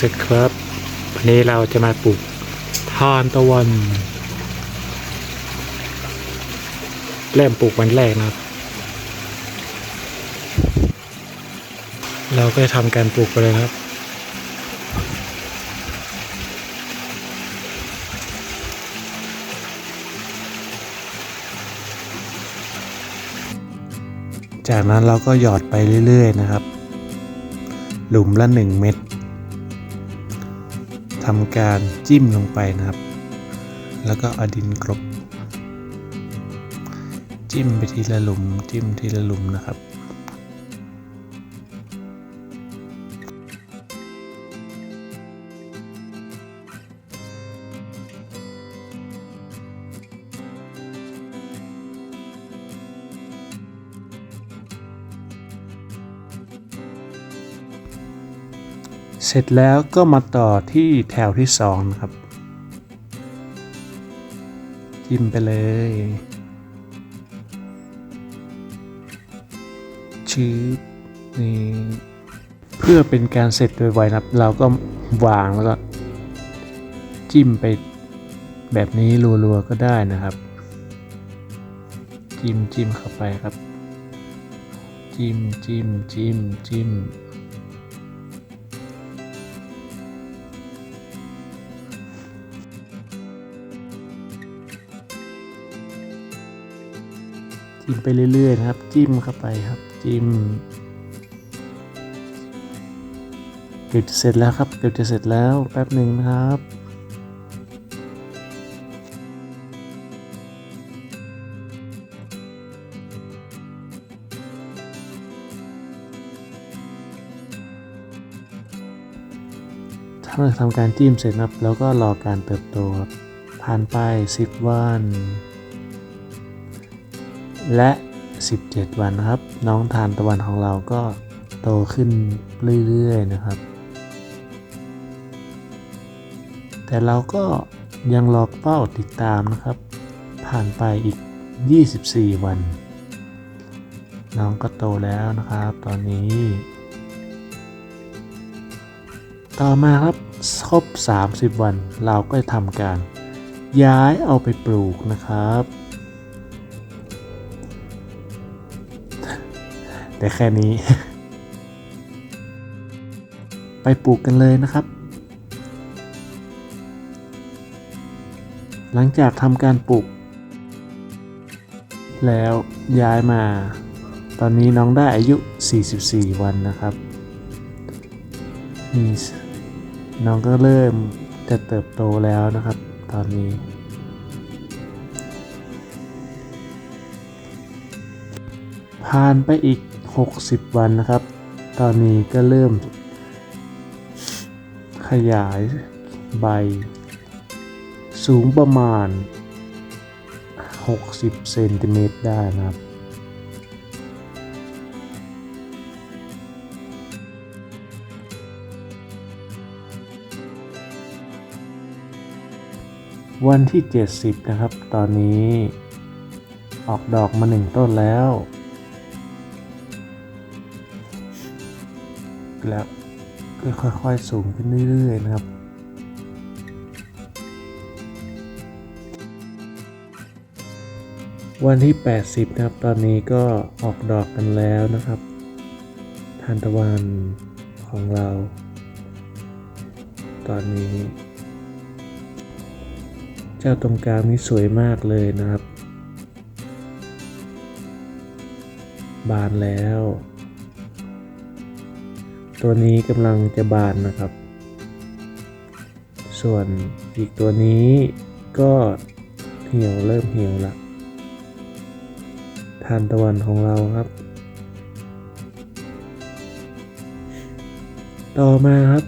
สครับ วันนี้เราจะมาปลูกทานตะวัน เริ่มปลูกวันแรกนะครับ เราก็จะทำการปลูกไปเลยครับจากนั้นเราก็หยอดไปเรื่อย ๆ นะครับ หลุมละ 1 เม็ด ทำการจิ้มลงไปนะครับ แล้วก็เอาดินกรบ จิ้มไปทีละหลุม จิ้มทีละหลุมนะครับ เสร็จแล้วก็มาต่อที่แถวที่สองนะครับ จิ้มไปเลย ชืบนี่เพื่อเป็นการเสร็จโดยไวนะครับ เราก็วางแล้วก็ จิ้มไปแบบนี้รัวๆก็ได้นะครับ จิ้มจิ้มเข้าไปครับ จิ้มจิ้มจิ้มจิ้ม จิ้มไปเรื่อยๆนะครับ จิ้มเข้าไปครับ จิ้มเกือบจะเสร็จแล้วครับเกือบจะเสร็จแล้วแป๊บหนึ่งนะครับถ้าเราทำการจิ้มเสร็จนะครับแล้วก็รอการเติบโตครับผ่านไป 10 วัน และ 17 วันนะครับ น้องทานตะวันของเราก็โตขึ้นเรื่อยๆนะครับ แต่เราก็ยังรอเป้าติดตามนะครับ ผ่านไปอีก 24 วัน น้องก็โตแล้วนะครับ ตอนนี้ ต่อมาครับครบ 30 วันเราก็ทำการย้ายเอาไปปลูกนะครับ แต่แค่นี้ ไปปลูกกันเลยนะครับ หลังจากทำการปลูก แล้วย้ายมา ตอนนี้น้องได้อายุ 44 วันนะครับนี่น้องก็เริ่มจะเติบโตแล้วนะครับ ตอนนี้ ผ่านไปอีก 60 วันนะครับ ตอนนี้ก็เริ่ม ขยายใบ สูงประมาณ 60 เซนติเมตรได้นะครับวันที่ 70 นะครับ ตอนนี้ ออกดอกมาหนึ่งต้นแล้ว แล้วก็ค่อยๆสูงขึ้นเรื่อยๆนะครับ วันที่ 80 นะครับ ตอนนี้ก็ออกดอกกันแล้วนะครับ ทานตะวันของเรา ตอนนี้ เจ้าตรงกลางนี่สวยมากเลยนะครับ บานแล้ว ตัวนี้กำลังจะบานนะครับ ส่วนอีกตัวนี้ก็เหี่ยวเริ่มเหี่ยวละทานตะวันของเราครับ ต่อมาครับ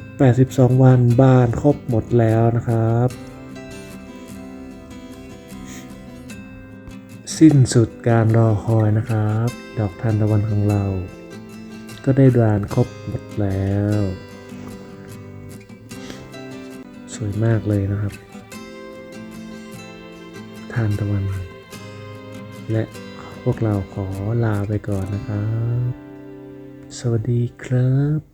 82 วันบานครบหมดแล้วนะครับ สิ้นสุดการรอคอยนะครับ ดอกทานตะวันของเรา ก็ได้ดานครบหมดแล้ว สวยมากเลยนะครับทานตะวัน และพวกเราขอลาไปก่อนนะครับ สวัสดีครับ